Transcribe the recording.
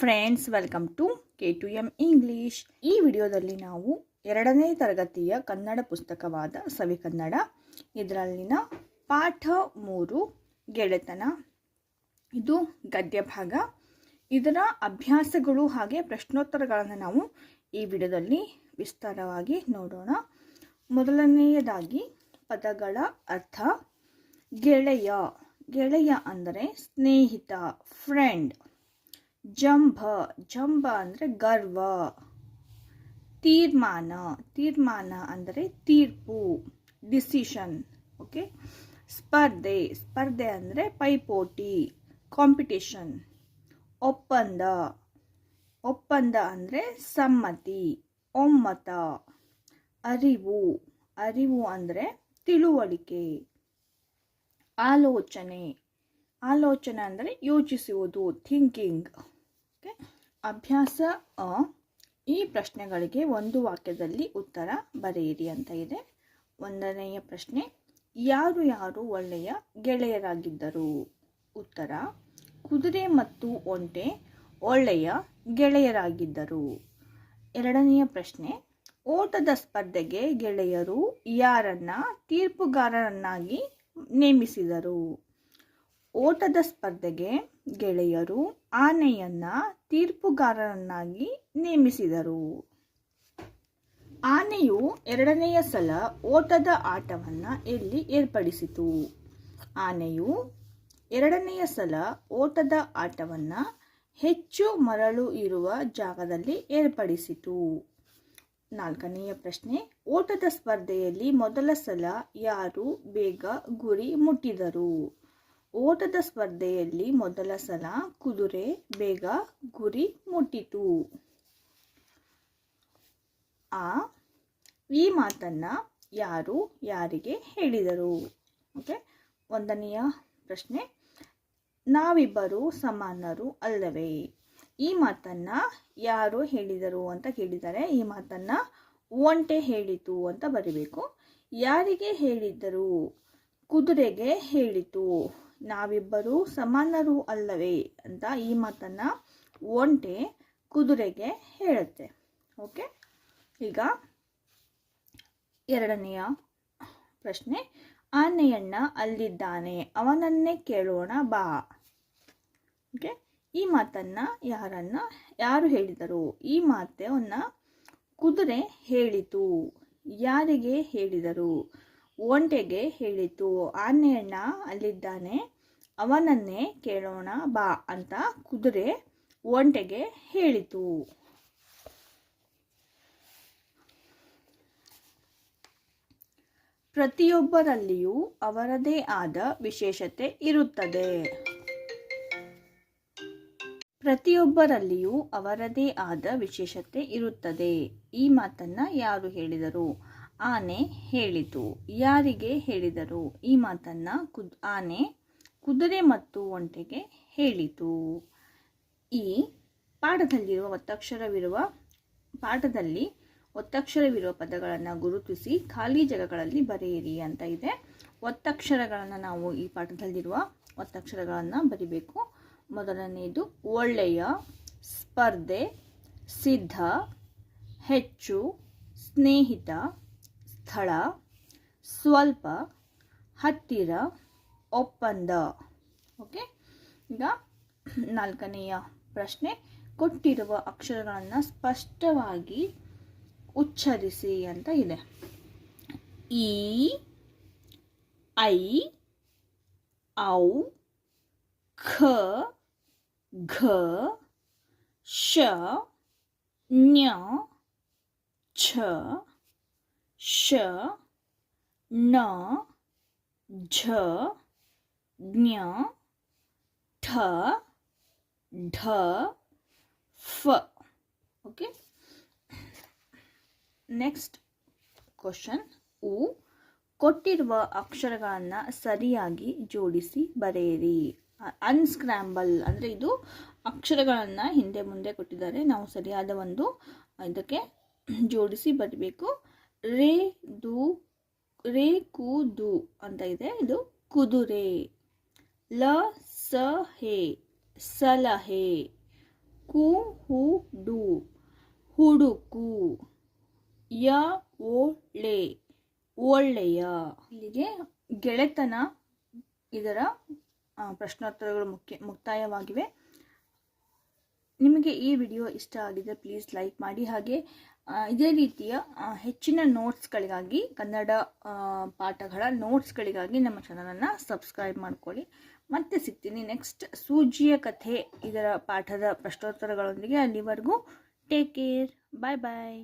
Friends welcome to K two M English ಈ ವಿಡಿಯೋದಲ್ಲಿ ನಾವು ಎರಡನೇ ತರಗತಿಯ ಕನ್ನಡ ಪುಸ್ತಕವಾದ ಸವಿ ಕನ್ನಡ, ಇದರಲ್ಲಿನ ಪಾಠ ಮೂರು, ಗೆಳೆತನ, ಇದು ಗದ್ಯ ಭಾಗ. ಇದರ ಅಭ್ಯಾಸಗಳು ಹಾಗೆ ಪ್ರಶ್ನೋತ್ತರಗಳನ್ನು ನಾವು ಈ ವಿಡಿಯೋದಲ್ಲಿ ವಿಸ್ತಾರವಾಗಿ ನೋಡೋಣ. ಮೊದಲನೆಯದಾಗಿ, ಪದಗಳ ಅರ್ಥ ಗೆಳೆಯ. ಗೆಳೆಯ ಅಂದರೆ ಸ್ನೇಹಿತ ಫ್ರೆಂಡ್ ಜಂಭ ಜಂಭ ಅಂದರೆ ಗರ್ವ. ತೀರ್ಮಾನ ತೀರ್ಮಾನ ಅಂದರೆ ತೀರ್ಪು ಡಿಸಿಷನ್ ಓಕೆ ಸ್ಪರ್ಧೆ ಸ್ಪರ್ಧೆ ಅಂದರೆ ಪೈಪೋಟಿ ಕಾಂಪಿಟೇಷನ್ ಒಪ್ಪಂದ ಒಪ್ಪಂದ ಅಂದರೆ ಸಮ್ಮತಿ, ಒಮ್ಮತ. ಅರಿವು ಅರಿವು ಅಂದರೆ ತಿಳುವಳಿಕೆ. ಆಲೋಚನೆ ಆಲೋಚನೆ ಅಂದರೆ ಯೋಚಿಸುವುದು ಥಿಂಕಿಂಗ್ ಓಕೆ? ಅಭ್ಯಾಸ ಈ ಪ್ರಶ್ನೆಗಳಿಗೆ ಒಂದು ವಾಕ್ಯದಲ್ಲಿ ಉತ್ತರ ಬರೆಯಿರಿ ಅಂತ ಇದೆ. ಒಂದನೆಯ ಪ್ರಶ್ನೆ, ಯಾರು ಯಾರು ಒಳ್ಳೆಯ ಗೆಳೆಯರಾಗಿದ್ದರು? ಉತ್ತರ, ಕುದುರೆ ಮತ್ತು ಒಂಟೆ ಒಳ್ಳೆಯ ಗೆಳೆಯರಾಗಿದ್ದರು. ಎರಡನೆಯ ಪ್ರಶ್ನೆ, ಓಟದ ಸ್ಪರ್ಧೆಗೆ ಗೆಳೆಯರು ಯಾರನ್ನ ತೀರ್ಪುಗಾರರನ್ನಾಗಿ ನೇಮಿಸಿದರು? ಓಟದ ಸ್ಪರ್ಧೆಗೆ ಗೆಳೆಯರು ಆನೆಯನ್ನು ತೀರ್ಪುಗಾರರನ್ನಾಗಿ ನೇಮಿಸಿದರು. ಆನೆಯು ಎರಡನೆಯ ಸಲ ಓಟದ ಆಟವನ್ನು ಇಲ್ಲಿ ಏರ್ಪಡಿಸಿತು. ಆನೆಯು ಎರಡನೆಯ ಸಲ ಓಟದ ಆಟವನ್ನು ಹೆಚ್ಚು ಮರಳು ಇರುವ ಜಾಗದಲ್ಲಿ ಏರ್ಪಡಿಸಿತು. ನಾಲ್ಕನೆಯ ಪ್ರಶ್ನೆ, ಓಟದ ಸ್ಪರ್ಧೆಯಲ್ಲಿ ಮೊದಲ ಸಲ ಯಾರು ಬೇಗ ಗುರಿ ಮುಟ್ಟಿದರು? ಓಟದ ಸ್ಪರ್ಧೆಯಲ್ಲಿ ಮೊದಲ ಸಲ ಕುದುರೆ ಬೇಗ ಗುರಿ ಮುಟ್ಟಿತು. ಆ, ಈ ಮಾತನ್ನ ಯಾರು, ಯಾರಿಗೆ ಹೇಳಿದರು? ಓಕೆ, ಒಂದನೆಯ ಪ್ರಶ್ನೆ. ನಾವಿಬ್ಬರು ಸಮಾನರು ಅಲ್ಲವೇ? ಈ ಮಾತನ್ನ ಯಾರು ಹೇಳಿದರು ಅಂತ ಕೇಳಿದರೆ, ಈ ಮಾತನ್ನ ಒಂಟೆ ಹೇಳಿತು ಅಂತ ಬರೀಬೇಕು. ಯಾರಿಗೆ ಹೇಳಿದ್ದರು? ಕುದುರೆಗೆ ಹೇಳಿತು. ನಾವಿಬ್ಬರು ಸಮಾನರು ಅಲ್ಲವೇ ಅಂತ ಈ ಮಾತನ್ನ ಒಂಟೆ ಕುದುರೆಗೆ ಹೇಳುತ್ತೆ. ಓಕೆ ಈಗ ಎರಡನೆಯ ಪ್ರಶ್ನೆ, ಆನೆಯಣ್ಣ ಅಲ್ಲಿದ್ದಾನೆ, ಅವನನ್ನೇ ಕೇಳೋಣ ಬಾ. ಓಕೆ ಈ ಮಾತನ್ನ ಯಾರನ್ನ, ಯಾರು ಹೇಳಿದರು? ಈ ಮಾತನ್ನ ಕುದುರೆ ಹೇಳಿತು. ಯಾರಿಗೆ ಹೇಳಿದರು? ಒಂಟೆಗೆ ಹೇಳಿತು, ಆನೆಯಣ್ಣ ಅಲ್ಲಿದ್ದಾನೆ, ಅವನನ್ನೇ ಕೇಳೋಣ ಬಾ ಅಂತ ಕುದುರೆ ಒಂಟೆಗೆ ಹೇಳಿತು. ಪ್ರತಿಯೊಬ್ಬರಲ್ಲಿಯೂ ಅವರದೇ ಆದ ವಿಶೇಷತೆ ಇರುತ್ತದೆ. ಪ್ರತಿಯೊಬ್ಬರಲ್ಲಿಯೂ ಅವರದೇ ಆದ ವಿಶೇಷತೆ ಇರುತ್ತದೆ. ಈ ಮಾತನ್ನ ಯಾರು ಹೇಳಿದರು? ಆನೆ ಹೇಳಿತು. ಯಾರಿಗೆ ಹೇಳಿದರು? ಈ ಮಾತನ್ನ ಕುದ್, ಆನೆ ಕುದುರೆ ಮತ್ತು ಒಂಟೆಗೆ ಹೇಳಿತು. ಈ ಪಾಠದಲ್ಲಿರುವ ಒತ್ತಕ್ಷರವಿರುವ, ಪಾಠದಲ್ಲಿ ಒತ್ತಕ್ಷರವಿರುವ ಪದಗಳನ್ನು ಗುರುತಿಸಿ ಖಾಲಿ ಜಾಗಗಳಲ್ಲಿ ಬರೆಯಿರಿ ಅಂತ ಇದೆ. ಒತ್ತಕ್ಷರಗಳನ್ನು ನಾವು ಈ ಪಾಠದಲ್ಲಿರುವ ಒತ್ತಕ್ಷರಗಳನ್ನು ಬರಿಬೇಕು. ಮೊದಲನೆಯದು ಒಳ್ಳೆಯ, ಸ್ಪರ್ಧೆ, ಸಿದ್ಧ, ಹೆಚ್ಚು, ಸ್ನೇಹಿತ ಸ್ಥಳ ಸ್ವಲ್ಪ ಹತ್ತಿರ ಒಪ್ಪಂದ. ಓಕೆ? ಈಗ ನಾಲ್ಕನೆಯ ಪ್ರಶ್ನೆ. ಕೊಟ್ಟಿರುವ ಅಕ್ಷರಗಳನ್ನು ಸ್ಪಷ್ಟವಾಗಿ ಉಚ್ಚರಿಸಿ ಅಂತ ಇದೆ. ಇ ಐ, ಔ, ಖ, ಘ ಶ ಞ, ಛ ಶ ನ ಝ, ಜ್ಞ, ಠ, ಢ, ಫ. ಓಕೆ ನೆಕ್ಸ್ಟ್ ಕ್ವಶನ್ ಉ, ಕೊಟ್ಟಿರುವ ಅಕ್ಷರಗಳನ್ನು ಸರಿಯಾಗಿ ಜೋಡಿಸಿ ಬರೆಯಿರಿ. ಅನ್ಸ್ಕ್ರಾಂಬಲ್ ಅಂದರೆ ಇದು ಅಕ್ಷರಗಳನ್ನು ಹಿಂದೆ ಮುಂದೆ ಕೊಟ್ಟಿದ್ದಾರೆ. ನಾವು ಸರಿಯಾದ ಒಂದು, ಇದಕ್ಕೆ ಜೋಡಿಸಿ ಬರಬೇಕು. ರೇ ದು, ರೇ ಕೂದು ಅಂತ ಇದೆ. ಇದು ಕುದುರೆ. ಲ, ಸ, ಹೇ, ಸಲಹೆ. ಕು, ಹು, ಡು, ಹುಡುಕು. ಯ ಒಳ್ಳೆ ಒಳ್ಳೆಯ. ಇಲ್ಲಿಗೆ ಗೆಳೆತನ ಇದರ ಪ್ರಶ್ನೋತ್ತರಗಳು ಮುಖ್ಯ ಮುಕ್ತಾಯವಾಗಿವೆ. ನಿಮಗೆ ಈ ವಿಡಿಯೋ ಇಷ್ಟ ಆಗಿದೆ ಪ್ಲೀಸ್ ಲೈಕ್ ಮಾಡಿ. ಹಾಗೆ ಇದೇ ರೀತಿಯ ಹೆಚ್ಚಿನ ನೋಟ್ಸ್ಗಳಿಗಾಗಿ ಕನ್ನಡ ಪಾಠಗಳ ನೋಟ್ಸ್ಗಳಿಗಾಗಿ ನಮ್ಮ ಚಾನಲನ್ನು ಸಬ್ಸ್ಕ್ರೈಬ್ ಮಾಡ್ಕೊಳ್ಳಿ. ಮತ್ತೆ ಸಿಗ್ತೀನಿ ನೆಕ್ಸ್ಟ್ ಸೂಜಿಯ ಕಥೆ ಇದರ ಪಾಠದ ಪ್ರಶ್ನೋತ್ತರಗಳೊಂದಿಗೆ ಅಲ್ಲಿವರೆಗೂ. ಟೇಕ್ ಕೇರ್ ಬಾಯ್ ಬಾಯ್